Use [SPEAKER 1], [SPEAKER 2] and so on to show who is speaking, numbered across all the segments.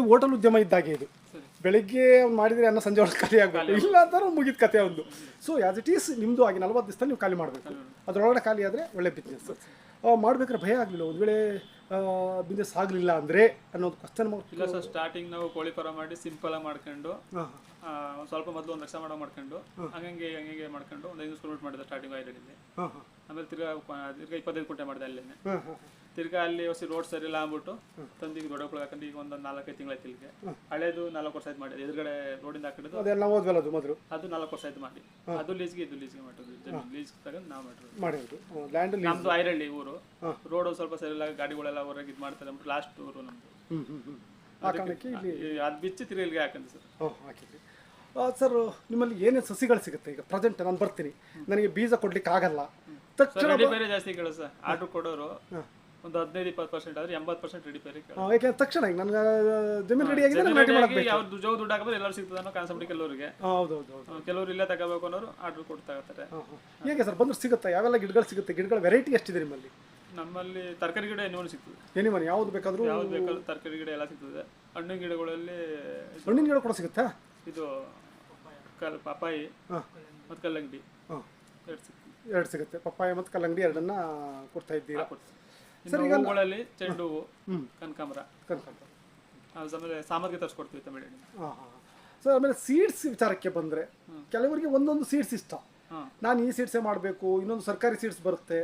[SPEAKER 1] ಒಂದು ಹೋಟೆಲ್ ಉದ್ಯಮ ಇದ್ದಾಗೆ ಇದು. ಬೆಳಿಗ್ಗೆ ಅವ್ನು ಮಾಡಿದರೆ ಅನ್ನ ಸಂಜೆ ಒಳಗೆ ಖಾಲಿ ಆಗಬೇಕು. ಇಲ್ಲ ಅಂತಾರೆ ಮುಗಿದ ಕತೆ ಒಂದು. ಸೊ ಆ್ಯಸ್ ಇಟ್ ಈಸ್ ನಿಮ್ಮದು ಆಗಿ ನಲವತ್ತು ದಿವಸ ನೀವು ಖಾಲಿ ಮಾಡಬೇಕು. ಅದರೊಳಗಡೆ ಖಾಲಿ ಆದರೆ ಒಳ್ಳೆ ಬಿಸ್ನೆಸ್ ಮಾಡ್ಬೇಕಾದ್ರೆ ಭಯ ಆಗಲಿಲ್ಲ. ಒಂದು ವೇಳೆ ಬಿಸ್ನೆಸ್ ಆಗಲಿಲ್ಲ ಅಂದರೆ ಅನ್ನೋದು ಕ್ವಶನ್
[SPEAKER 2] ಇಲ್ಲ ಸರ್ ಸ್ಟಾರ್ಟಿಂಗ್ ನಾವು ಕೋಳಿ ಫಾರಂ ಮಾಡಿ ಸಿಂಪಲ್ ಆಗಿ ಮಾಡ್ಕೊಂಡು ಸ್ವಲ್ಪ ಮೊದಲು ಒಂದು ಲಕ್ಷ ಮಾಡೋ ಮಾಡ್ಕೊಂಡು ಹಂಗಂಗೆ ಹಂಗೆ ಮಾಡ್ಕೊಂಡು ಒಂದು ಐದು ಕಿಲೋಮೀಟರ್ ಮಾಡಿದೆ ಸ್ಟಾರ್ಟಿಂಗ್ ಐದರಲ್ಲಿ ಆಮೇಲೆ ತಿರ್ಗಾ ತಿರ್ಗಾ ಇಪ್ಪತ್ತೈದು ಕೋಟೆ ಮಾಡಿದೆ ಅಲ್ಲೇ
[SPEAKER 1] ಹಾಂ ಹಾಂ
[SPEAKER 2] ತಿರ್ಗಾ ಅಲ್ಲಿ ಹೊಸ ರೋಡ್ ಸರಿ ಇಲ್ಲ ಅಂದ್ಬಿಟ್ಟು ತಂದು ಈಗ ದೊಡ್ಡ ಹಾಕೊಂಡು ಈಗ ಒಂದು ನಾಲ್ಕೈದು ತಿಂಗಳಾಯ್ತು ಇಲ್ಲಿಗೆ. ಹಳೇದು ನಾಲ್ಕು ವರ್ಷ ಆಯ್ತು ಮಾಡಿದೆ. ಎದುರುಗಡೆ ರೋಡಿಂದ ಹಾಕಿದ್ದು
[SPEAKER 1] ಅದು ಮೊದಲು?
[SPEAKER 2] ಅದು ನಾಲ್ಕು ವರ್ಷ ಆಯ್ತು ಮಾಡಿ. ಅದು ಲೀಸ್ಗೆ ಇದು ಲೀಸ್ಗೆ ಮಾಡಿರೋದು. ಲೀಸ್ ತಗೊಂಡು ನಾವು ಮಾಡಿರೋದು. ನಮ್ದು ಐರಳ್ಳಿ ಊರು. ರೋಡ್ ಸ್ವಲ್ಪ ಸರಿ ಇಲ್ಲ ಗಾಡಿಗಳೆಲ್ಲ ಹೊರಗೆ ಇದು ಮಾಡ್ತಾರೆ ನಮ್ಮ ಲಾಸ್ಟ್ ಟೂರು ನಮ್ದು.
[SPEAKER 1] ಆ ಕಾರಣಕ್ಕೆ ಇಲ್ಲಿ
[SPEAKER 2] ಅದು ಬಿಚ್ಚಿ ಹಾಕಂತ ಸರ್.
[SPEAKER 1] ಓ ಹಾಕಿದ್ವಿ ಸರ್ ನಿಮ್ಮಲ್ಲಿ ಏನೇನು ಸಸಿಗಳು ಸಿಗುತ್ತೆ? ಈಗ ಪ್ರೆಸೆಂಟ್ ನಾನು ಬರ್ತೀನಿ. ನನಗೆ ಬೀಜ ಕೊಡ್ಲಿಕ್ಕೆ ಆಗಲ್ಲ. ತಕ್ಷಣ
[SPEAKER 2] ರೆಡಿ ಬೇರೆ ಜಾಸ್ತಿ ಕೇಳೋ ಸರ್ ಆರ್ಡರ್ ಕೊಡೋರು ಒಂದು ಹದಿನೈದು ಇಪ್ಪತ್ತು ಪರ್ಸೆಂಟ್ ಆದ್ರೆ ಎಂಬತ್ತು ಪರ್ಸೆಂಟ್ ರೆಡಿ ಬೇರೆ ಕೇಳ.
[SPEAKER 1] ಯಾಕೆ ತಕ್ಷಣ ಈಗ ನನಗೆ ಜಮೀನು ರೆಡಿ ಆಗಿದೆ ನಾಟಿ
[SPEAKER 2] ಮಾಡಬೇಕು ಜೋಗ ದುಡ್ಡು ಹಾಕಿದ್ರೆ ಎಲ್ಲರೂ ಸಿಗ್ತದೆ ಅನ್ನೋ ಕಾನ್ಸೆಪ್ಟ್ ಕೆಲವರಿಗೆ.
[SPEAKER 1] ಹೌದು ಹೌದು. ಹೌದು
[SPEAKER 2] ಕೆಲವ್ರು ಇಲ್ಲೇ ತಗೋಬೇಕು ಅನ್ನೋರು ಆರ್ಡ್ರ್ ಕೊಡ್ತಾ ಇರ್ತಾರೆ.
[SPEAKER 1] ಹೇಗೆ ಸರ್ ಬಂದ್ರೆ ಸಿಗುತ್ತಾ? ಯಾವೆಲ್ಲ ಗಿಡಗಳು ಸಿಗುತ್ತೆ? ಗಿಡಗಳ ವೆರೈಟಿ ಎಷ್ಟಿದೆ ನಿಮ್ಮಲ್ಲಿ?
[SPEAKER 2] ನಮ್ಮಲ್ಲಿ ತರಕಾರಿ ಗಿಡ ಏನೋ ಸಿಗ್ತದೆ.
[SPEAKER 1] ಏನಿ ಮನೆ ಯಾವ್ದು ಬೇಕಾದರೂ
[SPEAKER 2] ಯಾವ್ದು ಬೇಕಾದ್ರೂ ತರಕಾರಿ ಗಿಡ ಎಲ್ಲ ಸಿಗ್ತದೆ. ಹಣ್ಣಿನ ಗಿಡಗಳಲ್ಲಿ
[SPEAKER 1] ಹಣ್ಣಿನ ಗಿಡ ಕೂಡ ಸಿಗುತ್ತಾ?
[SPEAKER 2] ಇದು ಕಲ್ ಪಪಾಯಿ
[SPEAKER 1] ಹಾಂ.
[SPEAKER 2] ಮತ್ತು ಕಲ್ಲಂಗಡಿ. ಎರಡು ಸಿಗ್ತದೆ.
[SPEAKER 1] ಎರಡು ಸಿಗುತ್ತೆ. ಪಪ್ಪಾಯಿ ಮತ್ತು ಕಲ್ಲಂಗಡಿ ಎರಡನ್ನ ಕೊಡ್ತಾ ಇದ್ದೀರಾ?
[SPEAKER 2] ಸರ್ ಈಗ ಹೂವುಗಳಲ್ಲಿ ಚೆಂಡು ಹೂವು
[SPEAKER 1] ಹ್ಞೂ
[SPEAKER 2] ಕನಕಾಂಬರ.
[SPEAKER 1] ಕನ್ಫರ್ಮ್
[SPEAKER 2] ಆಮೇಲೆ ಸಾಮಗ್ರಿ ತರಿಸ್ಕೊಡ್ತೀವಿ ತಮಿಳಿನ
[SPEAKER 1] ಹಾಂ ಹಾಂ ಸರ್ ಆಮೇಲೆ ಸೀಡ್ಸ್ ವಿಚಾರಕ್ಕೆ ಬಂದರೆ ಕೆಲವರಿಗೆ ಒಂದೊಂದು ಸೀಡ್ಸ್ ಇಷ್ಟ. ನಾನು ಈ ಸೀಟ್ಸೇ ಮಾಡಬೇಕು ಇನ್ನೊಂದು ಸರ್ಕಾರಿ ಸೀಟ್ಸ್ ಬರುತ್ತೆ.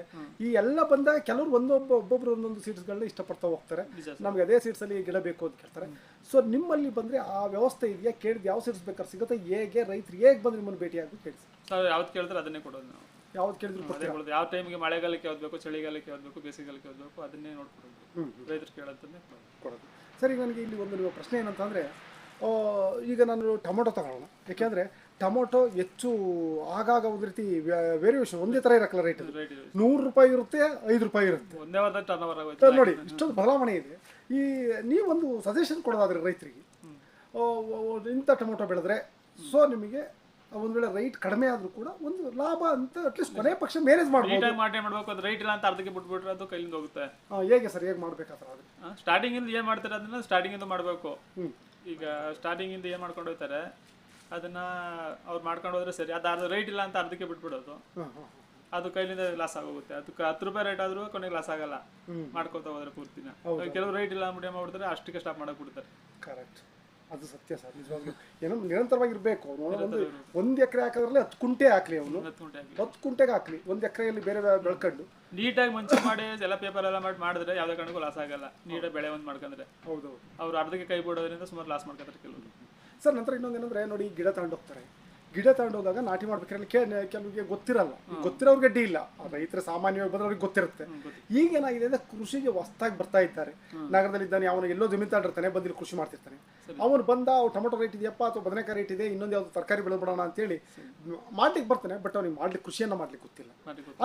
[SPEAKER 1] ಈ ಎಲ್ಲ ಬಂದಾಗ ಕೆಲವರು ಒಂದೊಬ್ಬ ಒಬ್ಬೊಬ್ರು ಒಂದೊಂದು ಸೀಟ್ಸ್ಗಳನ್ನ ಇಷ್ಟಪಡ್ತಾ ಹೋಗ್ತಾರೆ. ನಮ್ಗೆ ಅದೇ ಸೀಟ್ಸಲ್ಲಿ ಗಿಡ ಬೇಕು ಅಂತ ಕೇಳ್ತಾರೆ. ಸೊ ನಿಮ್ಮಲ್ಲಿ ಬಂದರೆ ಆ ವ್ಯವಸ್ಥೆ ಇದೆಯಾ? ಕೇಳಿದ ಯಾವ ಸೀಟ್ಸ್ ಬೇಕಾದ್ರೆ ಸಿಗುತ್ತೆ? ಹೇಗೆ? ರೈತರು ಹೇಗೆ ಬಂದು ನಿಮ್ಮನ್ನು ಭೇಟಿಯಾಗಿ ಕೇಳಿ
[SPEAKER 2] ಸರ್ ಯಾವ್ದು ಕೇಳಿದ್ರೆ ಅದನ್ನೇ ಕೊಡೋದು ನಾವು.
[SPEAKER 1] ಯಾವ್ದು ಕೇಳಿದ್ರು
[SPEAKER 2] ಕೊಡ್ತೀವಿ ಯಾವ ಟೈಮ್ಗೆ ಮಳೆಗಾಲಕ್ಕೆ ಯಾವ್ದು ಬೇಕು ಚಳಿಗಾಲಕ್ಕೆ ಯಾವ್ದು ಬೇಕು ಬೇಸಿಗೆಗಾಲಕ್ಕೆ ಯಾವ್ದು ಬೇಕು ಅದನ್ನೇ ನೋಡ್ಕೊಡೋದು. ರೈತರು ಕೇಳೋದನ್ನೇ ಕೊಡೋದು.
[SPEAKER 1] ಕೊಡೋದು. ಈಗ ನನಗೆ ಇಲ್ಲಿ ಒಂದು ಪ್ರಶ್ನೆ ಏನಂತಂದರೆ ಈಗ ನಾನು ಟೊಮೊಟೊ ತಗೊಳ್ಳೋಣ. ಯಾಕೆಂದರೆ ಟೊಮೊಟೊ ಹೆಚ್ಚು ಆಗಾಗ ಒಂದು ರೀತಿ ವೇರಿಯೇಷನ್ ಒಂದೇ ತರ ಇರಕ್ಕಲ್ಲ ರೇಟ್ ನೂರು ರೂಪಾಯಿ ಇರುತ್ತೆ ಐದು ರೂಪಾಯಿ ಇರುತ್ತೆ. ಸರ್ ನೋಡಿ ಇಷ್ಟೊಂದು ಬದಲಾವಣೆ ಇದೆ. ಈ ನೀವೊಂದು ಸಜೆಷನ್ ಕೊಡೋದಾದ್ರೆ ರೈತರಿಗೆ ಇಂಥ ಟೊಮೊಟೊ ಬೆಳೆದ್ರೆ ಸೊ ನಿಮಗೆ ಒಂದ್ ವೇಳೆ ರೈಟ್ ಕಡಿಮೆ ಆದರೂ ಕೂಡ ಒಂದು ಲಾಭ ಅಂತ ಅಟ್ಲೀಸ್ಟ್ ಕೊನೆ ಪಕ್ಷ ಮ್ಯಾನೇಜ್ ಮಾಡ್ಬೋದು.
[SPEAKER 2] ಮಾಡಬೇಕು ಮಾಡ್ಬೇಕು ಅದು ರೈಟ್ ಇಲ್ಲ ಅಂತ ಅರ್ಧಕ್ಕೆ ಬಿಟ್ಬಿಟ್ರೆ ಅದು ಕೈಲಿಂದ ಹೋಗುತ್ತೆ.
[SPEAKER 1] ಹೇಗೆ ಸರ್ ಹೇಗೆ ಮಾಡ್ಬೇಕಾದ್ರೆ ಅದು?
[SPEAKER 2] ಸ್ಟಾರ್ಟಿಂಗ್ ಇಂದ ಏನ್ ಮಾಡ್ತಾರೆ ಅದನ್ನ ಸ್ಟಾರ್ಟಿಂಗ್ ಇಂದ ಮಾಡಬೇಕು. ಈಗ ಸ್ಟಾರ್ಟಿಂಗ್ ಇಂದ ಏನ್ ಮಾಡ್ಕೊಂಡು ಹೋಗ್ತಾರೆ ಅದನ್ನ ಅವ್ರು ಮಾಡ್ಕೊಂಡು ಹೋದ್ರೆ ಸರಿ. ಅದು ಅರ್ಧ ರೈಟ್ ಇಲ್ಲ ಅಂತ ಅರ್ಧಕ್ಕೆ ಬಿಟ್ಬಿಡೋದು. ಅದು ಕೈಲಿಂದ ಲಾಸ್ ಆಗೋಗುತ್ತೆ. ಅದಕ್ಕೆ ಹತ್ತು ರೂಪಾಯಿ ರೇಟ್ ಆದ್ರೂ ಕೊನೆಗೆ ಲಾಸ್ ಆಗಲ್ಲ. ಮಾಡ್ಕೊತಾ ಹೋದ್ರೆ ಪೂರ್ತಿನ. ಕೆಲವು ರೈಟ್ ಇಲ್ಲ ಅಂದ್ಬಿಟ್ಟು ಮಾಡಿದ್ರೆ ಮಾಡ್ಬಿಡ್ತಾರೆ? ಅಷ್ಟಕ್ಕೆ ಸ್ಟಾಪ್ ಮಾಡಕ್ ಬಿಡ್ತಾರೆ.
[SPEAKER 1] ಕರೆಕ್ಟ್ ಅದು ಸತ್ಯ ಸರ್. ನಿಜವಾಗ್ಲೂ. ಏನೋ ನಿರಂತರವಾಗಿ ಇರಬೇಕು ಅವನು. ಒಂದು ಒಂದು ಎಕರೆ ಹಾಕೋದ್ರಲ್ಲಿ ಹತ್ತು ಕುಂಟೆ ಹಾಕ್ಲಿ ಅವನು.
[SPEAKER 2] ಹತ್ತು
[SPEAKER 1] ಕುಂಟೆಗೆ ಹಾಕ್ಲಿ. ಒಂದು ಎಕರೆಯಲ್ಲಿ ಬೇರೆ ಬೇರೆ ಬೆಳ್ಕೊಂಡು.
[SPEAKER 2] ನೀಟಾಗಿ ಮುಂಚೆ ಮಾಡಿ ಎಲ್ಲ ಪೇಪರ್ ಎಲ್ಲ ಮಾಡಿ ಮಾಡಿದ್ರೆ ಯಾವುದೇ ಕಾರಣಕ್ಕೂ ಲಾಸ್ ಆಗಲ್ಲ. ನೀಟಾಗಿ ಬೆಳೆ ಒಂದು ಮಾಡ್ಕೊಂಡ್ರೆ.
[SPEAKER 1] ಹೌದು
[SPEAKER 2] ಅವ್ರು ಅರ್ಧಕ್ಕೆ ಕೈ ಬಿಡೋದ್ರಿಂದ ಸುಮಾರು ಲಾಸ್ ಮಾಡ್ಕೊತಾರೆ ಕೆಲವರು.
[SPEAKER 1] ಸರ್ ನಂತರ ಇನ್ನೊಂದು ಏನಂದ್ರೆ ನೋಡಿ ಗಿಡ ತಗೊಂಡೋಗ್ತಾರೆ ಗಿಡ ತಗೊಂಡೋದಾಗ ನಾಟಿ ಮಾಡ್ಬೇಕಾದ್ರೆ ಕೆಲವರಿಗೆ ಗೊತ್ತಿರಲ್ಲ. ಗೊತ್ತಿರೋರ್ಗೆ ಅಡ್ಡಿ ಇಲ್ಲ. ರೈತರ ಸಾಮಾನ್ಯವಾಗಿ ಬಂದ್ರೆ ಅವ್ರಿಗೆ ಗೊತ್ತಿರುತ್ತೆ. ಈಗ ಏನಾಗಿದೆ ಅಂದ್ರೆ ಕೃಷಿಗೆ ಹೊಸ್ದಾಗಿ ಬರ್ತಾ ಇದ್ದಾರೆ. ನಗರದಲ್ಲಿ ಇದ್ದಾನೆ ಅವನು ಎಲ್ಲೋ ಜಮೀನು ತಗೊಂಡಿರ್ತಾನೆ ಬಂದಿಲ್ಲಿ ಕೃಷಿ ಮಾಡ್ತಿರ್ತಾನೆ. ಅವನು ಬಂದ ಅವ್ರು ಟೊಮೊಟೊ ರೇಟ್ ಇದೆಯಪ್ಪ ಅಥವಾ ಬದನೆಕಾಯಿ ರೇಟ್ ಇದೆ ಇನ್ನೊಂದು ಯಾವ್ದು ತರಕಾರಿ ಬೆಳೆದ್ಬಿಡೋಣ ಅಂತೇಳಿ ಮಾಡ್ಲಿಕ್ಕೆ ಬರ್ತಾನೆ ಬಟ್ ಅವ್ನಿಗೆ ಮಾಡ್ಲಿಕ್ಕೆ ಕೃಷಿಯನ್ನ ಮಾಡ್ಲಿಕ್ಕೆ ಗೊತ್ತಿಲ್ಲ.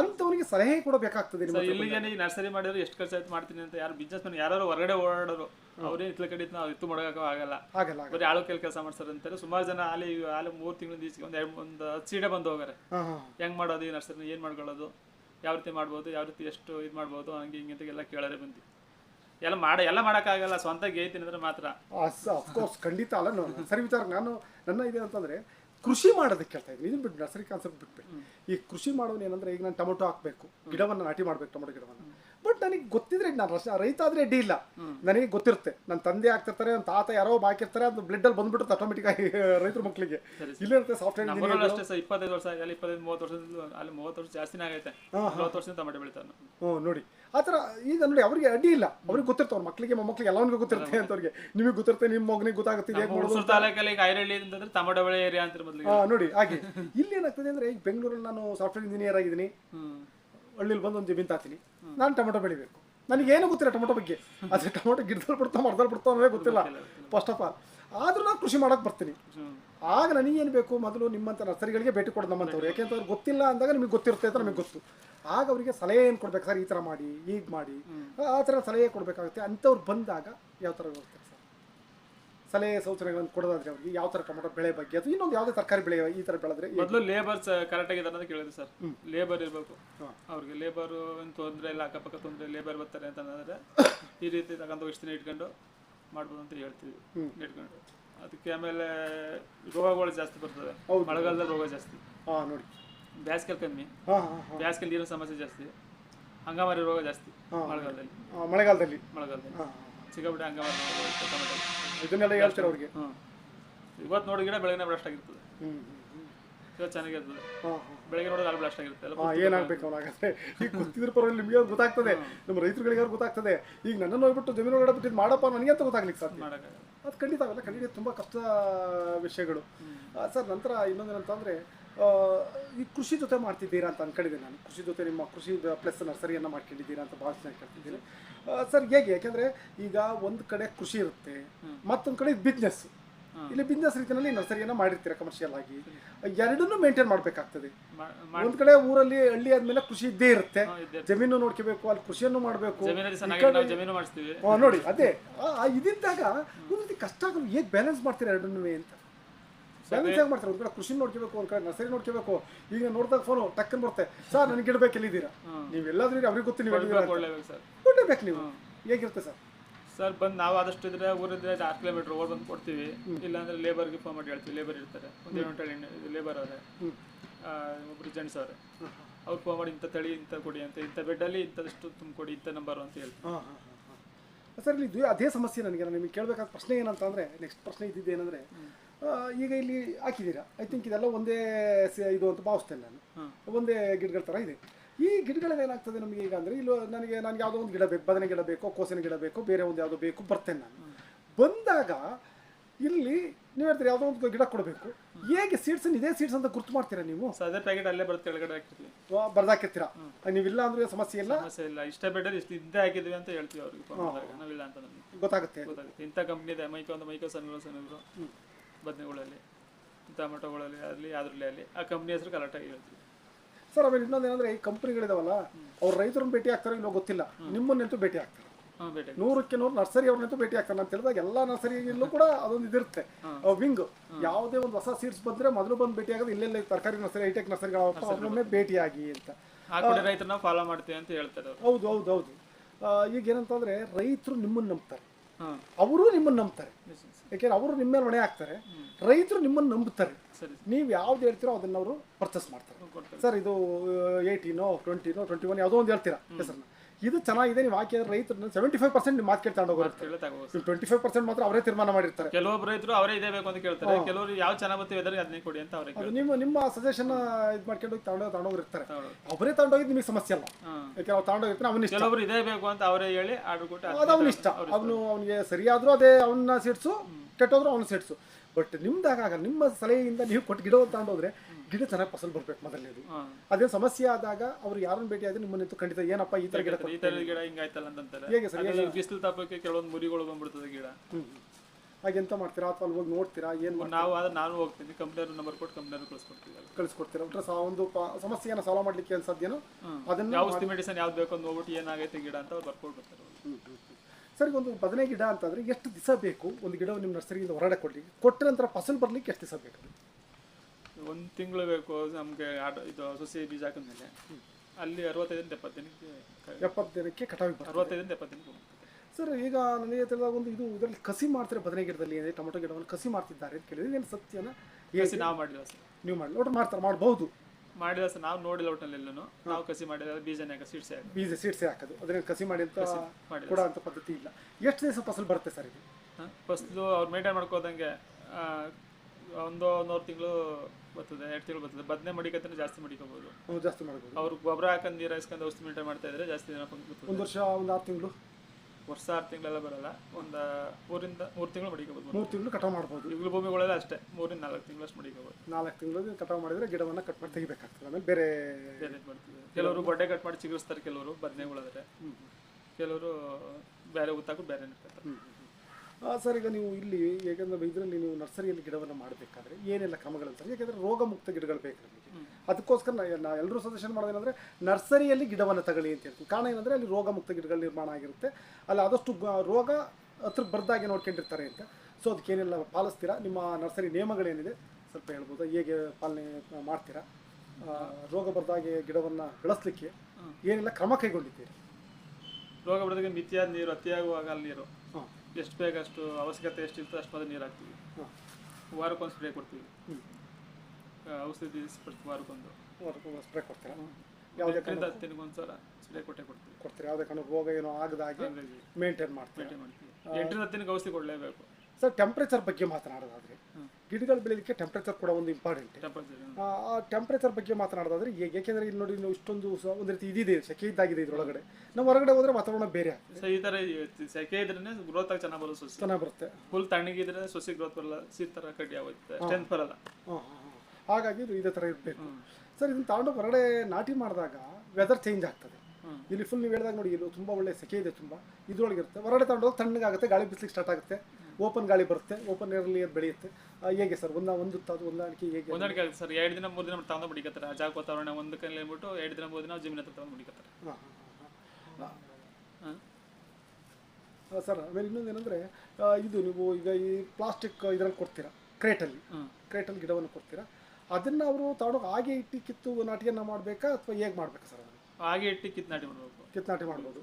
[SPEAKER 1] ಅಂತವನಿಗೆ ಸಲಹೆ ಕೂಡ ಬೇಕಾಗ್ತದೆ ನಿಮ್ಮ
[SPEAKER 2] ಸರ್ ಇಲ್ಲಿಗೆ ಈ ನರ್ಸರಿ ಮಾಡಿದ್ರೆ ಎಷ್ಟು ಖರ್ಚು ಆಯ್ತು ಮಾಡ್ತೀನಿ ಅಂತ ಯಾರು ಬಿಸ್ನೆಸ್ ಮ್ಯಾನ್ ಯಾರು ಹೊರಗಡೆ ಓಡಾಡೋರು ಅವರೇ ಇತ್ಲ ಕಡೆ ನಾವು ಇತ್ತು ಮಾಡೋಕೆ ಆಗಲ್ಲ.
[SPEAKER 1] ಆಗಲ್ಲ
[SPEAKER 2] ಬರೀ ಆಳು ಕೆಲ ಕೆಲಸ ಮಾಡ್ತಾರೆ ಅಂತಾರೆ. ಸುಮಾರು ಜನ ಅಲ್ಲಿ ಅಲ್ಲಿ ಮೂರು ತಿಂಗಳ ಈಚೆಗೆ ಒಂದು ಎರಡು ಒಂದು ಹತ್ತು ಸೀಡೆ ಬಂದು ಹೋಗಾರೆ. ಹೆಂಗ್ ಮಾಡೋದು ಈ ನರ್ಸರಿ ಏನು ಮಾಡ್ಕೊಳ್ಳೋದು ಯಾವ ರೀತಿ ಮಾಡ್ಬೋದು ಯಾವ ರೀತಿ ಎಷ್ಟು ಇದು ಮಾಡ್ಬೋದು ಹಂಗೆ ಹಿಂಗೆ ಅಂತ ಎಲ್ಲ ಕೇಳೋರೆ ಬಂದು ಎಲ್ಲ ಮಾಡ ಎಲ್ಲ ಮಾಡೋಕ್ಕಾಗಲ್ಲ ಸ್ವಂತ ಗೇಯ್ತೀನಿ ಅಂದ್ರೆ ಮಾತ್ರ.
[SPEAKER 1] ಅಫ್ಕೋರ್ಸ್ ಖಂಡಿತ ಅಲ್ಲ. ನಾನು ಸರಿ ವಿಚಾರ ನಾನು ನನ್ನ ಇದೆ ಅಂತಂದ್ರೆ ಕೃಷಿ ಮಾಡೋದಕ್ಕೆ ಕೇಳ್ತಾ ಇದ್ದೀನಿ. ಇದನ್ನ ಬಿಟ್ಟು ನರ್ಸರಿ ಕಾನ್ಸೆಪ್ಟ್ ಬಿಟ್ಬಿಟ್ಟು. ಈ ಕೃಷಿ ಮಾಡೋನು ಏನಂದ್ರೆ ಈಗ ನಾನು ಟೊಮೊಟೊ ಹಾಕಬೇಕು. ಗಿಡವನ್ನು ನಾಟಿ ಮಾಡಬೇಕು ಟೊಮೊಟೊ ಗಿಡವನ್ನು. ಬಟ್ ನನಗೆ ಗೊತ್ತಿದ್ರೆ ನಾನು ರಸ- ರೈತ ಆದ್ರೆ ಅಡ್ಡಿ ಇಲ್ಲ. ನನಗೆ ಗೊತ್ತಿರುತ್ತೆ. ನನ್ನ ತಂದೆ ಆಗ್ತಿರ್ತಾರೆ ನನ್ನ ತಾತ ಯಾರೋ ಬಾಕಿರ್ತಾರೆ ಅದು ಬ್ಲಡ್ ಅಲ್ಲಿ ಬಂದ್ಬಿಡುತ್ತೆ ಆಟೋಮೆಟಿಕ್ ಆಗಿ ರೈತರ ಮಕ್ಕಳಿಗೆ ಇಲ್ಲಿರುತ್ತೆ ಸಾಫ್ಟ್ವೇರ್
[SPEAKER 2] ಇಂಜಿನಿಯರ್ ಅಷ್ಟೇ ಸರ್ ಇಪ್ಪತ್ತೈದು ವರ್ಷ ಅಲ್ಲಿ ಇಪ್ಪತ್ತೈದು ಮೂವತ್ತು ವರ್ಷ ಅಲ್ಲಿ ಮೂವತ್ತು ವರ್ಷ ಜಾಸ್ತಿನೇ ಆಗೈತೆ. ನಲವತ್ತು ವರ್ಷದಿಂದ ಟೊಮೆಟೊ ಬೆಳಿತಾರೆ.
[SPEAKER 1] ಹ್ಞೂ ನೋಡಿ. ಆ ಥರ ಈಗ ನೋಡಿ ಅವ್ರಿಗೆ ಅಡ್ಡಿ ಇಲ್ಲ. ಅವ್ರಿಗೆ ಗೊತ್ತಿರುತ್ತೆ ಅವ್ರ ಮಕ್ಕಳಿಗೆ ಮೊಮ್ಮಕ್ಕಳಿಗೆ ಎಲ್ಲವನಿಗೂ ಗೊತ್ತಿರುತ್ತೆ ಅಂತವ್ರಿಗೆ. ನಿಮಗೆ ಗೊತ್ತಿರುತ್ತೆ ನಿಮ್ಮ ಮಗನಿಗೆ ಗೊತ್ತಾಗುತ್ತೆ ಹೇಗೆ ಮಾಡೋದು
[SPEAKER 2] ಹುಣಸೂರು ತಾಲೂಕಲ್ಲಿ ಈಗ ಐರಳ್ಳಿ ಅಂತಂದ್ರೆ ಟೊಮೆಟೊ ಬೆಳೆ ಏರಿಯಾ
[SPEAKER 1] ಅಂತ ನೋಡಿ ಹಾಗೆ. ಇಲ್ಲಿ ಏನಾಗ್ತದೆ ಅಂದ್ರೆ ಈಗ ಬೆಂಗಳೂರಲ್ಲಿ ನಾನು ಸಾಫ್ಟ್ವೇರ್ ಇಂಜಿನಿಯರ್ ಆಗಿದ್ದೀನಿ. ಹಳ್ಳಿಲಿ ಬಂದು ಒಂದು ಜಮೀನು ತಾತೀನಿ. ನಾನು ಟೊಮೊಟೊ ಬೆಳಿಬೇಕು. ನನಗೇನು ಗೊತ್ತಿಲ್ಲ ಟೊಮೊಟೊ ಬಗ್ಗೆ. ಅದೇ ಟೊಮೊಟೊ ಗಿಡದಲ್ಲಿ ಬಿಡ್ತಾ ಮರದಲ್ಲಿ ಬಿಡ್ತಾ ಅನ್ನೋದೇ ಗೊತ್ತಿಲ್ಲ. ಫಸ್ಟ್ ಆಫ್ ಆಲ್ ಆದರೂ ನಾನು ಕೃಷಿ ಮಾಡಕ್ಕೆ ಬರ್ತೀನಿ.
[SPEAKER 2] ಆಗ
[SPEAKER 1] ಆಗ ನನಗೇನು ಬೇಕು? ಮೊದಲು ನಿಮ್ಮಂಥ ನರ್ಸರಿಗಳಿಗೆ ಭೇಟಿ ಕೊಡೋದು ನಮ್ಮಂಥವ್ರು ಯಾಕೆಂತ ಅವ್ರಿಗೆ ಗೊತ್ತಿಲ್ಲ ಅಂದಾಗ ನಿಮಗೆ ಗೊತ್ತಿರುತ್ತೆ ಅಂತ ನಮಗೆ ಗೊತ್ತು. ಆಗ ಅವರಿಗೆ ಸಲಹೆ ಏನು ಕೊಡ್ಬೇಕು? ಸರ್ ಈ ಥರ ಮಾಡಿ ಈಗ ಮಾಡಿ. ಆ ಥರ ಸಲಹೆ ಕೊಡಬೇಕಾಗುತ್ತೆ. ಅಂಥವ್ರು ಬಂದಾಗ ಯಾವ ಥರ ಹೋಗ್ತಾರೆ ಸರ್ ಸಲಹೆ ಸೂಚನೆಗಳನ್ನು ಕೊಡೋದಾದ್ರೆ ಅವ್ರಿಗೆ ಯಾವ ಥರ ಟೊಮೊಟೊ ಬೆಳೆ ಬಗ್ಗೆ ಅಥವಾ ಇನ್ನೊಂದು ಯಾವುದೇ ತರಕಾರಿ ಬೆಳೆ ಈ ಥರ ಬೆಳೆದ್ರೆ
[SPEAKER 2] ಮೊದಲು ಲೇಬರ್ಸ್ ಕರೆಕ್ಟ್ ಆಗಿದೆ ಅನ್ನೋದು ಕೇಳಿದ್ರು ಸರ್. ಲೇಬರ್ ಇರಬೇಕು. ಅವ್ರಿಗೆ ಲೇಬರ್ ತೊಂದರೆ ಇಲ್ಲ ಅಕ್ಕಪಕ್ಕ ತೊಂದರೆ ಲೇಬರ್ ಬರ್ತಾರೆ ಅಂತ ಅಂದ್ರೆ ಈ ರೀತಿ ತಗೊಂಡು ಇಷ್ಟನೇ ದಿನ ಇಟ್ಕೊಂಡು ಮಾಡ್ಬೋದು ಅಂತ ಹೇಳ್ತೀವಿ. ಇಟ್ಕೊಂಡು. ಅದಕ್ಕೆ ಆಮೇಲೆ ರೋಗಗಳು ಜಾಸ್ತಿ ಬರ್ತದೆ. ಮಳೆಗಾಲದಲ್ಲಿ ರೋಗ ಜಾಸ್ತಿ.
[SPEAKER 1] ಹಾಂ ನೋಡಿ.
[SPEAKER 2] ಕಮ್ಮಿ. ಬೇಸಿಗೆ ನೀರಿನ ಸಮಸ್ಯೆ ಜಾಸ್ತಿ. ಹಂಗಾಮಾರಿ ರೋಗ ಜಾಸ್ತಿ. ಮಳೆಗಾಲದಲ್ಲಿ.
[SPEAKER 1] ಮಳೆಗಾಲದಲ್ಲಿ.
[SPEAKER 2] ಮಳೆಗಾಲದಲ್ಲಿ.
[SPEAKER 1] ಹಾಂ
[SPEAKER 2] ಹಂಗ
[SPEAKER 1] ಇದನ್ನೆಲ್ಲ ಹೇಳ್ತೀರಾ ಅವ್ರಿಗೆ?
[SPEAKER 2] ಹ್ಞೂ ಇವತ್ತು ನೋಡಿ ಗಿಡ ಬೆಳಗ್ಗೆ ಬ್ಲಾಸ್ಟ್ ಆಗಿರ್ತದೆ. ಇವತ್ತು ಚೆನ್ನಾಗಿರ್ತದೆ ಬೆಳಗ್ಗೆ ನೋಡಿದ್ರೆ ಅಲ್ಲಿ ಬ್ಲಾಸ್ಟ್ ಆಗಿರುತ್ತೆ.
[SPEAKER 1] ಏನಾಗಬೇಕು ಅವನಾಗತ್ತೆ ಈಗ ಗೊತ್ತಿದ್ರ ಪರವಾಗಿ ನಿಮಗೆ ಗೊತ್ತಾಗ್ತದೆ? ನಮ್ಮ ರೈತರುಗಳಿಗೆ ಗೊತ್ತಾಗ್ತದೆ? ಈಗ ನನ್ನನ್ನು ನೋಡ್ಬಿಟ್ಟು ಜಮೀನು ಒಳಗಡೆ ಇದು ಮಾಡಪ್ಪ ನನಗೆ ಅಂತ ಗೊತ್ತಾಗ್ಲಿಕ್ಕೆ ಸರ್
[SPEAKER 2] ಮಾಡೋಕ್ಕಾಗಲ್ಲ.
[SPEAKER 1] ಅದು ಖಂಡಿತ ಅವೆಲ್ಲ ಖಂಡಿತ ತುಂಬ ಕಷ್ಟ ವಿಷಯಗಳು. ಸರ್ ನಂತರ ಇನ್ನೊಂದೇನಂತಂದರೆ ಈ ಕೃಷಿ ಜೊತೆ ಮಾಡ್ತಿದ್ದೀರಾ ಅಂತ ಅನ್ಕೊಂಡಿದ್ದೀನಿ ನಾನು. ಕೃಷಿ ಜೊತೆ ನಿಮ್ಮ ಕೃಷಿ ಪ್ಲಸ್ ನರ್ಸರಿಯನ್ನು ಮಾಡ್ಕೊಂಡಿದ್ದೀರಾ ಅಂತ ಭಾಳ ಚೆನ್ನಾಗಿ ಕೇಳ್ತಿದ್ದೀನಿ ಸರ್ ಹೇಗೆ? ಯಾಕೆಂದರೆ ಈಗ ಒಂದು ಕಡೆ ಕೃಷಿ ಇರುತ್ತೆ ಮತ್ತೊಂದು ಕಡೆ ಬಿಸ್ನೆಸ್ ಇಲ್ಲಿ ಬಿಸ್ನೆಸ್ ರೀತಿಯಲ್ಲಿ ನರ್ಸರಿಯನ್ನು ಮಾಡಿರ್ತೀರ ಕಮರ್ಷಿಯಲ್ ಆಗಿ? ಎರಡನ್ನೂ ಮೇಂಟೈನ್ ಮಾಡಬೇಕಾಗ್ತದೆ. ಒಂದ್ ಕಡೆ ಊರಲ್ಲಿ ಹಳ್ಳಿ ಆದ್ಮೇಲೆ ಕೃಷಿ ಇದ್ದೇ ಇರುತ್ತೆ. ಜಮೀನು ನೋಡ್ಕೋಬೇಕು ಅಲ್ಲಿ ಕೃಷಿಯನ್ನು ಮಾಡಬೇಕು. ನೋಡಿ ಅದೇ. ಇದಿದ್ದಾಗ ಒಂದು ರೀತಿ ಕಷ್ಟ ಆಗಲು ಹೇಗೆ ಬ್ಯಾಲೆನ್ಸ್ ಮಾಡ್ತೀರಾ ಎರಡನ್ನೂ ಅಂತ? ಬ್ಯಾಲೆನ್ಸ್ ಹೇಗೆ ಮಾಡ್ತಾರೆ? ಒಂದು ಕಡೆ ಕೃಷಿ ನೋಡ್ಕೋಬೇಕು ಒಂದು ಕಡೆ ನರ್ಸರಿ ನೋಡ್ಕೋಬೇಕು. ಈಗ ನೋಡಿದಾಗ ಫೋನು ಟಕ್ಕನ್ ಬರುತ್ತೆ. ಸರ್ ನನಗೆ ಗಿಡಬೇಕು ಎಲ್ಲಿದ್ದೀರಾ?
[SPEAKER 2] ನೀವು
[SPEAKER 1] ನೀವೆಲ್ಲಾದ್ರೂ ಅವ್ರಿಗೆ ಗೊತ್ತು ನೀವು ಕೊಡ್ಲೇಬೇಕು ನೀವು. ಹೇಗಿರುತ್ತೆ ಸರ್?
[SPEAKER 2] ಸರ್ ಬಂದು ನಾವು ಆದಷ್ಟು ಇದ್ರೆ ಊರಿದ್ರೆ ಆರು ಕಿಲೋಮೀಟರ್ ಓಡ್ ಬಂದು ಕೊಡ್ತೀವಿ. ಇಲ್ಲಾಂದ್ರೆ ಲೇಬರ್ಗೆ ಫೋನ್ ಮಾಡಿ ಹೇಳ್ತೀವಿ. ಲೇಬರ್ ಇರ್ತಾರೆ. ಒಂದು ಲೇಬರ್ ಅವರೇ. ಒಬ್ರು ಜೆಂಟ್ಸ್ ಅವರೇ ಅವ್ರು ಫೋನ್ ಮಾಡಿ ಇಂಥ ತಳಿ ಇಂಥ ಕೊಡಿ ಅಂತ ಇಂಥ ಬೆಡ್ಡಲ್ಲಿ ಇಂಥದಷ್ಟು ತುಂಬಿಕೊಡಿ ಇಂಥ ನಂಬರ್ ಅಂತ ಹೇಳ್ತೀವಿ.
[SPEAKER 1] ಸರ್ ಇಲ್ಲಿ ಅದೇ ಸಮಸ್ಯೆ ನನಗೆ. ನಾನು ನಿಮಗೆ ಕೇಳಬೇಕಾದ ಪ್ರಶ್ನೆ ಏನಂತ ಅಂದರೆ ನೆಕ್ಸ್ಟ್ ಪ್ರಶ್ನೆ ಇದ್ದಿದ್ದು ಏನಂದರೆ ಈಗ ಇಲ್ಲಿ ಹಾಕಿದ್ದೀರಾ? ಐ ಥಿಂಕ್ ಇದೆಲ್ಲ ಒಂದೇ ಇದು ಅಂತ ಭಾವಿಸ್ತೇನೆ ನಾನು. ಒಂದೇ ಗಿಡಗಳ ಥರ ಇದೆ. ಈ ಗಿಡಗಳಲ್ಲಿ ಏನಾಗ್ತದೆ ನಮಗೆ ಈಗ ಅಂದರೆ ಇಲ್ಲಿ ನನಗೆ ನನಗೆ ಯಾವುದೋ ಒಂದು ಗಿಡ ಬೇಕು ಬದನೆ ಗಿಡ ಬೇಕೋ ಕೋಸಿನ ಗಿಡ ಬೇಕೋ ಬೇರೆ ಒಂದು ಯಾವುದೋ ಬೇಕು ಬರ್ತೇನೆ ನಾನು. ಬಂದಾಗ ಇಲ್ಲಿ ನೀವು ಹೇಳ್ತೀರಿ ಯಾವುದೋ ಒಂದು ಗಿಡ ಕೊಡಬೇಕು. ಹೇಗೆ ಸೀಡ್ಸ್ ಇದೇ ಸೀಡ್ಸ್ ಅಂತ ಗುರ್ತು ಮಾಡ್ತೀರಾ ನೀವು?
[SPEAKER 2] ಅದೇ ಪ್ಯಾಕೆಟ್ ಅಲ್ಲೇ ಬರುತ್ತೆ ಕೆಳಗಡೆ ಹಾಕಿರ್ತೀವಿ
[SPEAKER 1] ಬರ್ದಾಕಿರ್ತೀರಾ? ನೀವಿಲ್ಲ ಅಂದ್ರೆ ಸಮಸ್ಯೆ ಇಲ್ಲ.
[SPEAKER 2] ಸಮಸ್ಯೆ ಇಲ್ಲ. ಇಷ್ಟ ಬೇಡ ಇಷ್ಟು ಇದ್ದೇ ಹಾಕಿದ್ವಿ ಅಂತ ಹೇಳ್ತೀವಿ ಅವ್ರಿಗೆ. ನಾವಿಲ್ಲ ಅಂತ ನಮಗೆ.
[SPEAKER 1] ಗೊತ್ತಾಗುತ್ತೆ.
[SPEAKER 2] ಗೊತ್ತಾಗುತ್ತೆ. ಇಂಥ ಕಂಪ್ನಿ ಇದೆ. ಮೈಕೋ ಒಂದು ಮೈಕೋ ಸನ್ಗಳು ಸನ್ಗಳು ಬದನೆಗಳಲ್ಲಿ ಟೊಮೆಟೊಗಳಲ್ಲಿ ಆಗಲಿ ಅದರಲ್ಲಿ ಆಗಲಿ ಆ ಕಂಪ್ನಿ ಹೆಸರು ಕರೆಕ್ಟಾಗಿ ಹೇಳ್ತೀವಿ.
[SPEAKER 1] ಸರ್ ಆಮೇಲೆ ಇನ್ನೊಂದೇನಂದ್ರೆ ಈ ಕಂಪ್ನಿಗಳಿದಾವಲ್ಲ ಅವ್ರ ರೈತರನ್ನ ಭೇಟಿ ಆಗ್ತಾರೆ ಇಲ್ಲೋ ಗೊತ್ತಿಲ್ಲ. ನಿಮ್ಮನ್ನಂತೂ ಭೇಟಿ ಆಗ್ತಾರೆ. ನೂರಕ್ಕೆ ನೂರು ನರ್ಸರಿ ಅವ್ರನ್ನಂತೂ ಭೇಟಿ ಆಗ್ತಾರೆ. ಅಂತ ಹೇಳಿದಾಗ ಎಲ್ಲ ನರ್ಸರಿಯಲ್ಲೂ ಕೂಡ ಅದೊಂದು ಇದಿರುತ್ತೆ. ವಿಂಗ್ ಯಾವುದೇ ಒಂದು ಹೊಸ ಸೀಡ್ಸ್ ಬಂದ್ರೆ ಮೊದಲು ಬಂದು ಭೇಟಿ ಆಗೋದು ಇಲ್ಲೆಲ್ಲ ತರಕಾರಿ ನರ್ಸರಿ ಹೈಟೆಕ್ ಅವ್ರನ್ನೊಮ್ಮೆ ಭೇಟಿಯಾಗಿ ಅಂತ.
[SPEAKER 2] ರೈತರನ್ನ ಫಾಲೋ ಮಾಡ್ತೀವಿ ಅಂತ ಹೇಳ್ತಾರೆ
[SPEAKER 1] ಹೌದು ಹೌದು ಹೌದು. ಈಗ ಏನಂತಂದ್ರೆ ರೈತರು ನಿಮ್ಮನ್ನ ನಂಬ್ತಾರೆ. ಅವರು ನಿಮ್ಮನ್ನ ನಂಬ್ತಾರೆ. ಯಾಕೆಂದ್ರೆ ಅವರು ನಿಮ್ಮ ಮೇಲೆ ಹೊಣೆ ಹಾಕ್ತಾರೆ. ರೈತರು ನಿಮ್ಮನ್ನು ನಂಬುತ್ತಾರೆ. ನೀವು ಯಾವ್ದು ಹೇಳ್ತೀರೋ ಅದನ್ನ ಅವರು ಪರ್ಚೇಸ್ ಮಾಡ್ತಾರೆ. ಸರ್ ಇದು ಏಯ್ಟೀನೋ ಟ್ವೆಂಟಿನೋ ಟ್ವೆಂಟಿ ಒನ್ ಯಾವುದೋ ಒಂದು ಹೇಳ್ತೀರಾ ಹೆಸರನ್ನ. ಇದು ಚೆನ್ನಾಗಿದೆ ನೀವು ಹಾಕಿದ್ರೆ ರೈತರು ಸೆವೆಂಟಿ ಫೈವ್ ಪರ್ಸೆಂಟ್ ನೀವು ಮಾರ್ಕೆಟ್
[SPEAKER 2] ಕೇಳಿ
[SPEAKER 1] ನೀವು ಟ್ವೆಂಟಿ ಫೈವ್ ಪರ್ಸೆಂಟ್ ಮಾತ್ರ ಅವರೇ ತೀರ್ಮಾನ ಮಾಡಿರ್ತಾರೆ.
[SPEAKER 2] ಕೆಲವೊಬ್ಬ ರೈತರು ಅವರೇ ಇದೇ ಬೇಕು ಅಂತ ಕೇಳ್ತಾರೆ. ಕೆಲವರು ಯಾವ ಚೆನ್ನಾಗಿ ಬರ್ತೀವಿ ಅದರಲ್ಲಿ ಅದನ್ನೇ ಕೊಡಿ ಅಂತ ಅವ್ರಿಗೆ
[SPEAKER 1] ನಿಮ್ಮ ನಿಮ್ಮ ಸಜೆಷನ್ ಇದು ಮಾಡ್ಕೊಂಡು ಹೋಗಿ ತಗೊಂಡು ತಗೊಂಡೋಗಿರ್ತಾರೆ. ಅವರೇ ತಗೊಂಡೋಗಿದ್ದು ನಿಮಗೆ ಸಮಸ್ಯೆ ಅಲ್ಲ. ಯಾಕೆ ಅವ್ರು ತಗೊಂಡೋಗಿರ್ತಾರೆ ಅವನ ಇಷ್ಟ
[SPEAKER 2] ಕೆಲವೊಬ್ರು ಇದೇ ಬೇಕು ಅಂತ ಅವರೇ ಹೇಳಿ ಆರ್ಡರ್ ಕೊಟ್ಟು
[SPEAKER 1] ಅದು ಅವನಿಷ್ಟ. ಅವನು ಅವನಿಗೆ ಸರಿಯಾದ್ರೂ ಅದೇ ಅವನ್ನ ಸಿಡ್ಸು ಕೆಟ್ಟೋದ್ರು ಅವನು ಸಿಡ್ಸು ಬಟ್ ನಿಮ್ದಾಗ ನಿಮ್ಮ ಸಲಹೆಯಿಂದ ನೀವು ಕೊಟ್ಟು ಗಿಡ ತಗೊಂಡೋದ್ರೆ ಗಿಡ ಚೆನ್ನಾಗಿ ಫಸಲು ಬರ್ಬೇಕು ಮೊದಲನೇದು.
[SPEAKER 2] ಅದೇನು
[SPEAKER 1] ಅದೇ ಸಮಸ್ಯೆ ಆದಾಗ ಅವ್ರು ಯಾರನ್ನ ಭೇಟಿ ಆದ್ರೆ ನಿಮ್ಮನ್ನ ಖಂಡಿತ ಏನಪ್ಪ ಈ ತರ ಗಿಡ
[SPEAKER 2] ಗಿಡ ಹಿಂಗಾಯ್ತಲ್ಲ
[SPEAKER 1] ಹೇಗೆ ಸರಿ
[SPEAKER 2] ಬಿಸಿಲು ತಾಪಕ್ಕೆ ಕೆಲವೊಂದು ಮುರಿಗಳು ಬಂದ್ಬಿಡ್ತದೆ ಗಿಡ.
[SPEAKER 1] ಹಾಗೆಂತ ಮಾಡ್ತೀರಾ? ಅಥವಾ ಅಲ್ಲಿ ಹೋಗಿ ನೋಡ್ತೀರಾ? ಏನು
[SPEAKER 2] ನಾವು ಆದ್ರೆ ನಾನು ಹೋಗ್ತೀನಿ ಕಂಪ್ನಿಯವ್ರ ನಂಬರ್ ಕೊಟ್ಟು ಕಂಪ್ನಿಯವ್ರು ಕಳಿಸ್ಕೊಡ್ತೀವಿ.
[SPEAKER 1] ಕಳಿಸ್ಕೊಡ್ತೀರಾ? ಒಟ್ರೆ ಸಹ ಒಂದು ಸಮಸ್ಯೆಯನ್ನು ಸಾಲ್ವ್ ಮಾಡ್ಲಿಕ್ಕೆ ಏನು? ಸಾಧ್ಯನೋ. ಅದನ್ನ
[SPEAKER 2] ಯಾವ ಮೆಡಿಸನ್ ಯಾವ್ದು ಬೇಕು ಅಂತ ಹೋಗ್ಬಿಟ್ಟು ಏನಾಗೈತೆ ಗಿಡ ಅಂತ ಅವ್ರು ಬರ್ಕೊಂಡು ಬರ್ತಾರೆ ಅವ್ರು.
[SPEAKER 1] ಸರಿ ಒಂದು ಬದನೆ ಗಿಡ ಅಂತಂದರೆ ಎಷ್ಟು ದಿವಸ ಬೇಕು? ಒಂದು ಗಿಡವನ್ನು ನಿಮ್ಮ ನರ್ಸರಿಯಿಂದ ಹೊರಗಡೆ ಕೊಡಲಿಕ್ಕೆ ಕೊಟ್ಟ ನಂತರ ಫಸಲು ಬರಲಿಕ್ಕೆ ಎಷ್ಟು ದಿವಸ ಬೇಕು?
[SPEAKER 2] ಒಂದು ತಿಂಗಳು ಬೇಕು ನಮಗೆ ಇದು ಸೊಸೆ ಬೀಜ ಹಾಕಿದ್ಮೇಲೆ ಅಲ್ಲಿ ಅರವತ್ತೈದರಿಂದ ಎಪ್ಪತ್ತು ದಿನಕ್ಕೆ
[SPEAKER 1] ಎಪ್ಪತ್ತು ದಿನಕ್ಕೆ ಕಟಾವಿ
[SPEAKER 2] ಅರವತ್ತೈದರಿಂದ ಎಪ್ಪತ್ತು ದಿನಕ್ಕೆ.
[SPEAKER 1] ಸರ್ ಈಗ ನನಗೆ ತಿಳಿದಾಗ ಒಂದು ಇದು ಇದರಲ್ಲಿ ಕಸಿ ಮಾಡ್ತಾರೆ ಬದನೆ ಗಿಡದಲ್ಲಿ ಏನಿದೆ ಟೊಮೆಟೊ ಗಿಡವನ್ನು ಕಸಿ ಮಾಡ್ತಿದ್ದಾರೆ ಅಂತ ಕೇಳಿದ್ರೆ ಏನು ಸತ್ಯನ?
[SPEAKER 2] ನಾವು ಮಾಡಿಲ್ಲ ಸರ್.
[SPEAKER 1] ನೀವು ಮಾಡಿ ಒಟ್ಟು ಮಾಡ್ತಾರೆ ಮಾಡ್ಬೋದು.
[SPEAKER 2] ಮಾಡಿಲ್ಲ ಸರ್ ನಾವು ನೋಡಿಲ್ಲ ಒಟ್ಟಿನಲ್ಲಿ ಎಲ್ಲೂ ನಾವು ಕಸಿ ಮಾಡಿದ ಬೀಜನೇ ಹಾಕಿ ಸೀಡ್ಸೇ ಹಾಕಿ.
[SPEAKER 1] ಬೀಜ ಸೀಡ್ಸೇ ಹಾಕೋದು. ಅದನ್ನ ಕಸಿ ಮಾಡಿ ಅಂತ
[SPEAKER 2] ಮಾಡಿಲ್ಲ
[SPEAKER 1] ಕೊಡೋ ಅಂತ ಪದ್ಧತಿ ಇಲ್ಲ. ಎಷ್ಟು ದಿವಸ ಫಸಲು ಬರುತ್ತೆ ಸರ್ ಇದು?
[SPEAKER 2] ಫಸ್ಲು ಅವ್ರು ಮೇಂಟೈನ್ ಮಾಡ್ಕೋದಂಗೆ ಆ, ಒಂದು ಒಂದೂವರೆ ತಿಂಗಳು ಬರ್ತದೆ ಎರಡು ತಿಂಗಳು ಬರ್ತದೆ. ಬದನೆ ಮಡಿಕಂತ ಜಾಸ್ತಿ ಮಡಿಕೋಬಹುದು
[SPEAKER 1] ನಾವು ಜಾಸ್ತಿ ಮಾಡ್ಬೋದು.
[SPEAKER 2] ಅವ್ರು ಗೊಬ್ಬರ ಹಾಕೊಂಡು ನೀರು ಹಾಸ್ಕೊಂಡು ಔಷಧಿ ಮೇಂಟೈನ್ ಮಾಡ್ತಾ ಇದ್ರೆ ಜಾಸ್ತಿ ದಿನ
[SPEAKER 1] ಒಂದು ವರ್ಷ ಒಂದು ಆರು ತಿಂಗಳು?
[SPEAKER 2] ವರ್ಷ ಆರು ತಿಂಗಳೆಲ್ಲ ಬರಲ್ಲ. ಒಂದು ಮೂರಿಂದ ಮೂರು ತಿಂಗಳು ಮಡಿಕೋಬೋದು
[SPEAKER 1] ಮೂರು ತಿಂಗಳು ಕಟಾವು ಮಾಡ್ಬೋದು.
[SPEAKER 2] ಈಗಲೂ ಭೂಮಿಗಳೆಲ್ಲ ಅಷ್ಟೇ. ಮೂರಿಂದ ನಾಲ್ಕು ತಿಂಗಳಷ್ಟು ಮಡಿಕೋಬೋದು.
[SPEAKER 1] ನಾಲ್ಕು ತಿಂಗಳು ಕಟಾವು ಮಾಡಿದ್ರೆ ಗಿಡವನ್ನು ಕಟ್ ಮಾಡಿ ತೆಗಿಬೇಕಾಗ್ತದೆ. ಆಮೇಲೆ ಬೇರೆ
[SPEAKER 2] ಬೇರೆ ಮಾಡ್ತೀವಿ. ಕೆಲವರು ಗೊಡ್ಡೆ ಕಟ್ ಮಾಡಿ ಚಿಗುರಿಸ್ತಾರೆ ಕೆಲವರು ಬದನೆಗಳಾದರೆ. ಕೆಲವರು ಬೇರೆ ಉತ್ತಾಕು ಬೇರೆ ನೆಡ್ತಾರೆ
[SPEAKER 1] ಸರ್ ಈಗ ನೀವು ಇಲ್ಲಿ ಯಾಕಂದ್ರೆ ಇದರಲ್ಲಿ ನೀವು ನರ್ಸರಿಯಲ್ಲಿ ಗಿಡವನ್ನು ಮಾಡಬೇಕಾದ್ರೆ ಏನೆಲ್ಲ ಕ್ರಮಗಳಂತಾರೆ ಯಾಕಂದ್ರೆ ರೋಗ ಮುಕ್ತ ಗಿಡಗಳು ಬೇಕು ನಮಗೆ. ಅದಕ್ಕೋಸ್ಕರ ನಾ- ನಾ ಎಲ್ಲರೂ ಸಜೆಷನ್ ಮಾಡೋದೇನೆಂದ್ರೆ ನರ್ಸರಿಯಲ್ಲಿ ಗಿಡವನ್ನು ತಗೊಳ್ಳಿ ಅಂತ ಹೇಳ್ತೀವಿ ಕಾರಣ ಏನಂದರೆ ಅಲ್ಲಿ ರೋಗ ಮುಕ್ತ ಗಿಡಗಳ ನಿರ್ಮಾಣ ಆಗಿರುತ್ತೆ. ಅಲ್ಲಿ ಆದಷ್ಟು ರೋಗ ಹತ್ರ ಬರ್ದಾಗೆ ನೋಡ್ಕೊಂಡಿರ್ತಾರೆ ಅಂತ. ಸೊ ಅದಕ್ಕೇನೆಲ್ಲ ಪಾಲಿಸ್ತೀರಾ? ನಿಮ್ಮ ನರ್ಸರಿ ನಿಯಮಗಳೇನಿದೆ? ಸ್ವಲ್ಪ ಹೇಳ್ಬೋದು? ಹೇಗೆ ಪಾಲನೆ ಮಾಡ್ತೀರಾ? ರೋಗ ಬರ್ದಾಗೆ ಗಿಡವನ್ನು ಬೆಳೆಸಲಿಕ್ಕೆ ಏನೆಲ್ಲ ಕ್ರಮ ಕೈಗೊಂಡಿದ್ದೀರಿ?
[SPEAKER 2] ರೋಗ ಬರೋದಕ್ಕೆ ಮಿತಿಯಾದ ನೀರು ಅತಿಯಾಗುವಾಗ ಅಲ್ಲಿ ನೀರು.
[SPEAKER 1] ಹಾಂ.
[SPEAKER 2] ಎಷ್ಟು ಬೇಗ ಅಷ್ಟು ಅವಶ್ಯಕತೆ ಎಷ್ಟು ಇರ್ತದೆ ಅಷ್ಟು ಮಾತ್ರ ನೀರು ಹಾಕ್ತೀವಿ ವಾರಕ್ಕೊಂದು ಸ್ಪ್ರೇ ಕೊಡ್ತೀವಿ. ಔಷಧಿ ಸಿಗ್ಬಿಡ್ತೀವಿ ವಾರಕ್ಕೊಂದು.
[SPEAKER 1] ಸ್ಪ್ರೇ ಕೊಡ್ತೀರಾ? ಯಾವುದೇ
[SPEAKER 2] ಒಂದ್ಸಲ ಸ್ಪ್ರೇ ಕೊಟ್ಟೆ ಕೊಡ್ತೀವಿ.
[SPEAKER 1] ಕೊಡ್ತೀರಾ? ಯಾವುದೇ ಕಾರಣ ರೋಗ ಏನೋ ಆಗದಾಗಿ ಮೇಂಟೈನ್ ಮಾಡ್ತೀವಿ
[SPEAKER 2] ಮೇಂಟೈನ್ ಮಾಡ್ತೀವಿ. ಎಂಟರಿಂದ ಹತ್ತು ದಿನಕ್ಕೆ ಔಷಧಿ ಕೊಡಲೇಬೇಕು.
[SPEAKER 1] ಸರ್ ಟೆಂಪ್ರೇಚರ್ ಬಗ್ಗೆ ಮಾತನಾಡೋದಾದ್ರೆ. ಗಿಡಗಳು ಬೆಳೀಲಿಕ್ಕೆ ಟೆಂಪ್ರೇಚರ್ ಕೂಡ ಒಂದು ಇಂಪಾರ್ಟೆಂಟ್ ಆ ಟೆಂಪ್ರೇಚರ್ ಬಗ್ಗೆ ಮಾತನಾಡೋದಾದ್ರೆ ಈಗ ಏಕೆಂದ್ರೆ ಇಲ್ಲಿ ನೋಡಿ ನೀವು ಇಷ್ಟೊಂದು ಒಂದು ರೀತಿ ಇದಿದೆ ಸೆಕೆ ಇದ್ದಾಗಿದೆ ಇದ್ರೊಳಗಡೆ. ನಾವು ಹೊರಗಡೆ ಹೋದ್ರೆ ವಾತಾವರಣ ಬೇರೆ ಆಗ್ತದೆ.
[SPEAKER 2] ಈ ತರ ಸೆಕೆ ಇದ್ರೆ ಗ್ರೋತ್ ಆಗಿ ಚೆನ್ನಾಗಿ ಬರೋದು ಸಸಿ.
[SPEAKER 1] ಚೆನ್ನಾಗಿ ಬರುತ್ತೆ.
[SPEAKER 2] ಫುಲ್ ತಣ್ಣಗಿದ್ರೆ ಸಸಿ ಗ್ರೋತ್ ಬರಲ್ಲ ಸೀ ತರ ಕಡ್ಡಿ ಆಗುತ್ತೆ ಸ್ಟ್ರೆಂತ್ ಬರಲ್ಲ.
[SPEAKER 1] ಹಾಗಾಗಿ ಇದು ಇದೇ ತರ ಇರಬೇಕು. ಸರ್ ಇದನ್ನ ತಗೊಂಡು ಹೊರಗಡೆ ನಾಟಿ ಮಾಡಿದಾಗ ವೆದರ್ ಚೇಂಜ್ ಆಗ್ತದೆ. ಇಲ್ಲಿ ಫುಲ್ ನೀವು ಹೇಳಿದಾಗ ನೋಡಿ ಇಲ್ಲಿ ತುಂಬಾ ಒಳ್ಳೆ ಸೆಕೆ ಇದೆ ತುಂಬಾ. ಇದ್ರೊಳಗೆ ಇರುತ್ತೆ. ಹೊರಗಡೆ ತಗೊಂಡೋಗಿ ತಣ್ಣಗಾಗುತ್ತೆ ಗಾಳಿ ಬಿಸ್ಲಿಕ್ಕೆ ಸ್ಟಾರ್ಟ್ ಆಗುತ್ತೆ. ಓಪನ್ ಗಾಳಿ ಬರುತ್ತೆ ಓಪನ್ ಏರಲ್ಲಿ ಅದು ಬೆಳೆಯುತ್ತೆ. ಆ, ಹೇಗೆ ಸರ್ ಒಂದ ಒಂದು ತಾದು ಹೊಂದಾಣಿಕೆ ಹೇಗೆ?
[SPEAKER 2] ಹೊಂದಾಣಿಕೆ ಆಗುತ್ತೆ ಸರ್ ಎರಡು ದಿನ ಮೂರು ದಿನ ತಗೊಂಡು ಬಿಡಿಕತ್ತಾರೆ. ಆ ಜಾಗ ವಾತಾವರಣ ಒಂದು ಕೈಲಿ ಹೇಳ್ಬಿಟ್ಟು ಎರಡು ದಿನ ಮೂರು ದಿನ ಜಮೀನ ಹತ್ರ ತಗೊಂಡು ಬಿಡಿಕತ್ತಾರೆ.
[SPEAKER 1] ಹಾಂ ಹಾಂ
[SPEAKER 2] ಹಾಂ
[SPEAKER 1] ಹಾಂ. ಸರ್ ಆಮೇಲೆ ಇನ್ನೊಂದು ಏನಂದರೆ ಇದು ನೀವು ಈಗ ಈ ಪ್ಲಾಸ್ಟಿಕ್ ಇದರಲ್ಲಿ ಕೊಡ್ತೀರಾ ಕ್ರೇಟಲ್ಲಿ? ಕ್ರೇಟಲ್ಲಿ ಗಿಡವನ್ನು ಕೊಡ್ತೀರಾ? ಅದನ್ನು ಅವರು ತಗೊಂಡೋಗಿ ಹಾಗೆ ಇಟ್ಟು ಕಿತ್ತು ನಾಟಿಯನ್ನು ಮಾಡಬೇಕಾ ಅಥವಾ ಹೇಗೆ ಮಾಡಬೇಕಾ ಸರ್ ಅದನ್ನು?
[SPEAKER 2] ಹಾಗೆ ಇಟ್ಟು ಕಿತ್ನಾಟಿ
[SPEAKER 1] ಮಾಡ್ಬೋದು. ಕಿತ್ನಾಟಿ ಮಾಡ್ಬೋದು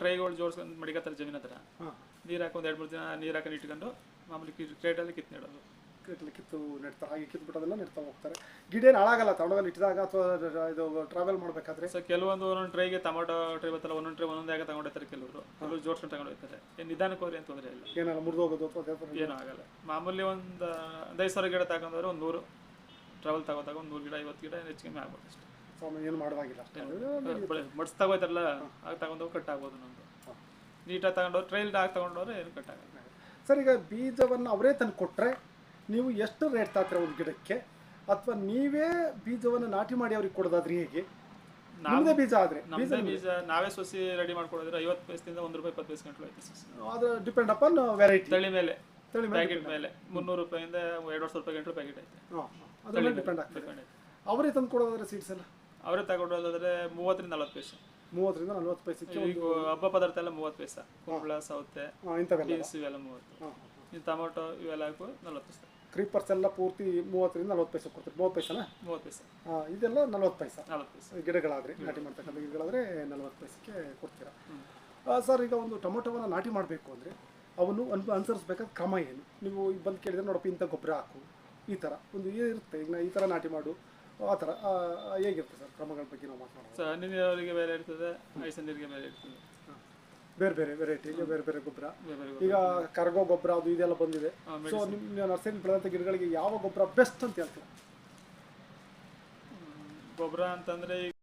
[SPEAKER 2] ಟ್ರೈಗಳು ಜೋಡಿಸ್ಕೊಂಡು ಮಡಿಕತ್ತಾರೆ ಜಮೀನ ಹತ್ರ.
[SPEAKER 1] ಹಾಂ.
[SPEAKER 2] ನೀರು ಹಾಕಿ ಒಂದು ಎರಡು ಮೂರು ದಿನ ನೀರು ಹಾಕೊಂಡು ಇಟ್ಕೊಂಡು ಮಾಮೂಲಿ ಕ್ರೇಟಲ್ಲಿ ಕಿತ್ತು ನೆಡೋದು.
[SPEAKER 1] ಕ್ರೇಟಲ್ಲಿ ಕಿತ್ತು ನೆಡ್ತಾ ಹಾಗೆ ಕಿತ್ತು ಬಿಟ್ಟೋದೆಲ್ಲ ನೆಡ್ತಾ ಹೋಗ್ತಾರೆ. ಗಿಡ ಏನು ಹಾಳಾಗಲ್ಲ ತಗೊಂಡೋಗಲ್ಲಿ ಇಟ್ಟಿದಾಗ ಅಥವಾ ಇದು ಟ್ರಾವೆಲ್ ಮಾಡಬೇಕಾದ್ರೆ?
[SPEAKER 2] ಸೊ ಕೆಲವೊಂದು ಒಂದೊಂದು ಟ್ರೈಗೆ ಟೊಮೊಟೊ ಟ್ರೈ ಬರ್ತಲ್ಲ ಒಂದೊಂದು ಟ್ರೈ ಒಂದೊಂದೇ ಆಗ ತಗೊಂಡಿರ್ತಾರೆ ಕೆಲವರು. ಕೆಲವರು ಜೋಡ್ಸ್ಕೊಂಡು ತಗೊಂಡು ಹೋಗ್ತಾರೆ. ಏನು ನಿಧಾನಕ್ಕೆ ಹೋದ್ರೆ ಏನು ತೊಂದರೆ ಇಲ್ಲ.
[SPEAKER 1] ಅಥವಾ ಅದೇ ಥರ
[SPEAKER 2] ಏನೂ ಆಗಲ್ಲ. ಮಾಮೂಲಿ ಒಂದು ಒಂದು ಐದು ಸಾವಿರ ಗಿಡ ತಗೊಂಡ್ರೆ ಒಂದು ನೂರು. ಟ್ರಾವೆಲ್ ತಗೋದಾಗ ಒಂದು ನೂರು ಗಿಡ ಐವತ್ತು ಗಿಡ ಹೆಚ್ಚು ಕಮ್ಮಿ ಆಗ್ಬೋದು ಅಷ್ಟೇ.
[SPEAKER 1] ಏನು ಮಾಡುವಾಗಿಲ್ಲ ಅಷ್ಟೇ.
[SPEAKER 2] ಮಡ್ಸ್ ತಗೋತಾರಲ್ಲ ಆಗ ತಗೊಂಡೋಗಿ ಕಟ್ ಆಗ್ಬೋದು ನಮ್ದು. ನೀಟಾಗಿ ತಗೊಂಡೋಗಿ ಟ್ರೈಲ್ ಆಗಿ ತಗೊಂಡವ್ರೆ ಏನು ಕಟ್ಟಾಗಲ್ಲ
[SPEAKER 1] ಸರ್ ಈಗ ಬೀಜವನ್ನು ಅವರೇ ತಂದು ಕೊಟ್ಟರೆ ನೀವು ಎಷ್ಟು ರೇಟ್ ತಾಕ್ರೆ ಒಂದು ಗಿಡಕ್ಕೆ? ಅಥವಾ ನೀವೇ ಬೀಜವನ್ನು ನಾಟಿ ಮಾಡಿ ಅವ್ರಿಗೆ ಕೊಡೋದಾದ್ರೆ ಹೇಗೆ? ನಮ್ಮದೇ ಬೀಜ ಆದರೆ
[SPEAKER 2] ಬೀಜ ಬೀಜ ನಾವೇ ಸೊಸಿ ರೆಡಿ ಮಾಡ್ಕೊಡಿದ್ರೆ ಐವತ್ತು ಪೈಸಿಂದ ಒಂದು ರೂಪಾಯಿ ಇಪ್ಪತ್ತು ಪೈಸೆ ಗಂಟಲು ಐತೆ ಸೊಸಿ
[SPEAKER 1] ಅದು ಡಿಪೆಂಡ್ ಅಪಾನ್ ವೆರೈಟಿ
[SPEAKER 2] ತಳಿ ಮೇಲೆ
[SPEAKER 1] ತಳಿ
[SPEAKER 2] ಪ್ಯಾಕೆಟ್ ಮೇಲೆ. ಮುನ್ನೂರು ರೂಪಾಯಿಂದ ಎರಡು ವರ್ಷ ರೂಪಾಯಿ ಗಂಟಲು ಪ್ಯಾಕೆಟ್ ಐತೆ
[SPEAKER 1] ಅದ್ರ ಮೇಲೆ ಡಿಪೆಂಡ್ ಆಗ್ತದೆ. ಅವರೇ ತಂದು ಕೊಡೋದಾದ್ರೆ ಸೀಡ್ಸ್ ಎಲ್ಲ?
[SPEAKER 2] ಅವರೇ ತಗೊಂಡೋದಾದ್ರೆ ಮೂವತ್ತರಿಂದ ನಲ್ವತ್ತು ಪೈಸೆ.
[SPEAKER 1] ಮೂವತ್ತರಿಂದ ನಲ್ವತ್ತು ಪೈಸೆಗೆ
[SPEAKER 2] ಈಗ ಹಬ್ಬ ಪದಾರ್ಥ ಎಲ್ಲ ಮೂವತ್ತು ಪೈಸ ಕುಂಬಳ ಸೌತೆ
[SPEAKER 1] ಇಂಥವೆಲ್ಲ.
[SPEAKER 2] ಬೀನ್ಸ್ ಇವೆಲ್ಲ ಮೂವತ್ತು.
[SPEAKER 1] ಹಾಂ.
[SPEAKER 2] ಇನ್ನು ಟೊಮೊಟೊ ಇವೆಲ್ಲ ಹಾಕು ನಲ್ವತ್ತು ಪೈಸೆ.
[SPEAKER 1] ಕ್ರೀಪರ್ಸ್ ಎಲ್ಲ ಪೂರ್ತಿ ಮೂವತ್ತರಿಂದ ನಲ್ವತ್ತು ಪೈಸೆ ಕೊಡ್ತೀರಿ. ಮೂವತ್ತು ಪೈಸೆನಾ?
[SPEAKER 2] ಮೂವತ್ತು ಪೈಸೆ.
[SPEAKER 1] ಹಾಂ ಇದೆಲ್ಲ ನಲ್ವತ್ತು ಪೈಸೆ.
[SPEAKER 2] ನಲ್ವತ್ತು ಪೈಸೆ.
[SPEAKER 1] ಗಿಡಗಳಾದರೆ ನಾಟಿ ಮಾಡ್ತಕ್ಕಂಥ ಗಿಡಗಳಾದರೆ ನಲ್ವತ್ತು ಪೈಸೆಗೆ ಕೊಡ್ತೀರಾ? ಆ, ಸರ್ ಈಗ ಒಂದು ಟೊಮೊಟೊವನ್ನು ನಾಟಿ ಮಾಡಬೇಕು ಅಂದರೆ ಅವನು ಅನ್ ಅನುಸರಿಸ್ಬೇಕಾದ ಕ್ರಮ ಏನು? ನೀವು ಈಗ ಬಂದು ಕೇಳಿದ್ರೆ ನೋಡಪ್ಪ ಇಂಥ ಗೊಬ್ಬರ ಹಾಕು ಈ ಥರ. ಒಂದು ಇರುತ್ತೆ ಈಗ ನಾ ಈ ಥರ ನಾಟಿ ಮಾಡು ಆ ಥರ ಹೇಗಿರುತ್ತೆ ಸರ್ ಕ್ರಮಗಳ ಬಗ್ಗೆ ನಾವು ಮಾತನಾಡೋದು
[SPEAKER 2] ಸೊ ಹನಿ ನೀರಾವರಿಗೆ ಬೇರೆ ಇರ್ತದೆ ಐಸ ನೀರಿಗೆ ಬೇರೆ ಇರ್ತದೆ.
[SPEAKER 1] ಬೇರೆ ಬೇರೆ ವೆರೈಟಿ ಬೇರೆ ಬೇರೆ ಗೊಬ್ಬರ.
[SPEAKER 2] ಬೇರೆ ಬೇರೆ
[SPEAKER 1] ಈಗ ಕರಗೋ ಗೊಬ್ಬರ ಅದು ಇದೆಲ್ಲ ಬಂದಿದೆ. ಸೊ ನಿಮ್ಮ ನರ್ಸರಿ ಬೆಳೆದಂಥ ಗಿಡಗಳಿಗೆ ಯಾವ ಗೊಬ್ಬರ ಬೆಸ್ಟ್ ಅಂತ ಹೇಳ್ತೀರಾ?
[SPEAKER 2] ಗೊಬ್ಬರ ಅಂತಂದ್ರೆ ಈಗ